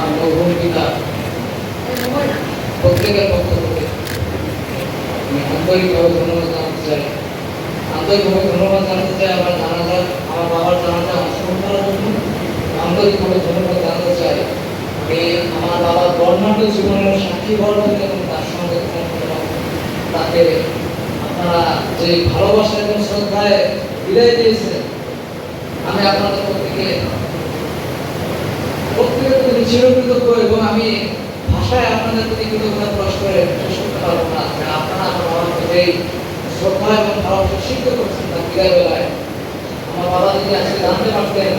আমি ধন্যবাদ জানাতে চাই। আন্তরিকভাবে ধন্যবাদ জানাতে চাই আমার ধন্যবাদ জানাতে চাই। এই আমার বাবার বর্ণাঢ্য জীবনের সাক্ষী জন্য এবং তার সঙ্গে তাকে আপনারা যে ভালোবাসা বিদায় দিয়েছেন, আমি আপনাদের প্রত্যেকে চিরকৃতজ্ঞ এবং আমি ভাষায় আপনাদের প্রতি কৃতজ্ঞতা প্রকাশ করে করতে পারব না আপনারা আমার এই শ্রদ্ধা এবং ভালোবাসা করছেন তার বিদায় বেলায় আমার বাবা যদি আজকে জানতে পারতেন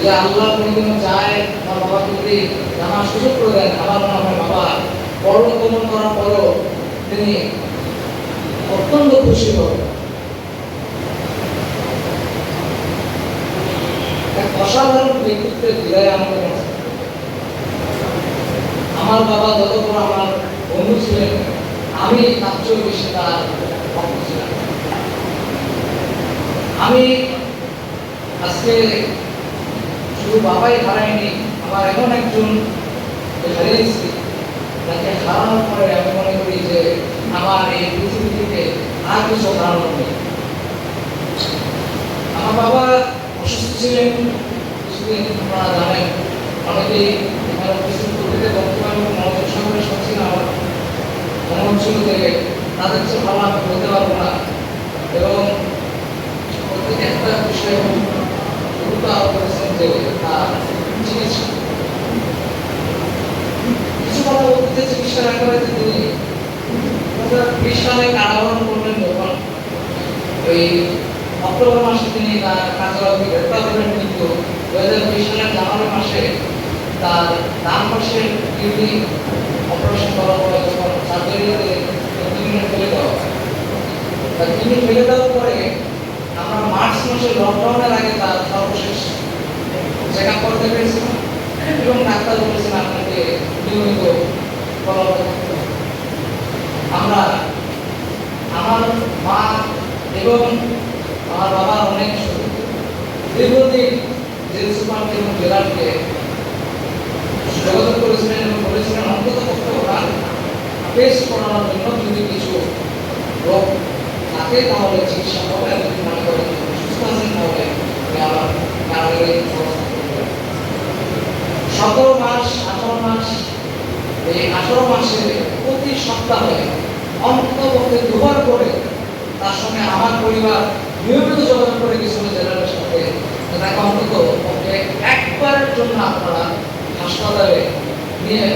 যে আল্লাহ চায় আমার বাবাকে যদি জানার সুযোগ করে দেন আমার হয় বাবা করার পরও তিনি অত্যন্ত খুশি হবেন এক অসাধারণ ব্যক্তিত্বের বিদায় আমাদের। আমার বাবা যত বড় আমার বন্ধু ছিলেন, আমি তার বেশি তার আমি আজকে শুধু বাবাই হারায়নি আমার এমন একজন হারিয়েছি তাকে হারানোর পরে আমি মনে করি যে আমার এই পৃথিবী থেকে আর কিছু হারানো নেই। আমার বাবা অসুস্থ ছিলেন, কিছুদিন আপনারা জানেন, অনেকেই এখানে উপস্থিত করতে বক্তব্য এবং মনোযোগ সহকারে শুনছি না আমার ছিল যে তাদের চেয়ে ভালো আমি বলতে পারব না। এবং একটা বিষয় গুরুত্ব আরোপ করেছেন যে তার চিকিৎসা কিছু কথা বলতে চিকিৎসা বিশ সালে কারাবরণ করলেন যখন ওই অক্টোবর মাসে তিনি তার কার্যালয়কে গ্রেপ্তার করেন কিন্তু দু হাজার বিশ সালের জানুয়ারি মাসে তার ডান পাশে কিডনি কিডনি ফেলে দেওয়ার পরে আমরা মার্চ মাসে লকডাউনের আগে তার সর্বশেষ চেক আপ করতে পেরেছিলাম এবং ডাক্তার বলেছেন আপনাকে নিয়মিত। আমরা আমার মা এবং আমার বাবার অনেক দীর্ঘদিন জেল এবং জেলারকে যোগাযোগ করেছিলেন এবং বলেছিলেন অন্তত পক্ষে ওরা টেস্ট করানোর জন্য যদি কিছু রোগ থাকে, তাহলে চিকিৎসা হবে এবং মনে করেন সুস্থ আছেন, তাহলে আবার সতেরো মাস, আঠারো মাস, এই আঠারো মাসে প্রতি সপ্তাহে অন্ততপক্ষে দুবার করে তার সঙ্গে আমার পরিবার নিয়মিত যোগাযোগ করে গেছিল জেনারেলের সাথে তাকে অন্তত পক্ষে একবারের জন্য আপনারা হাসপাতালে নিয়ে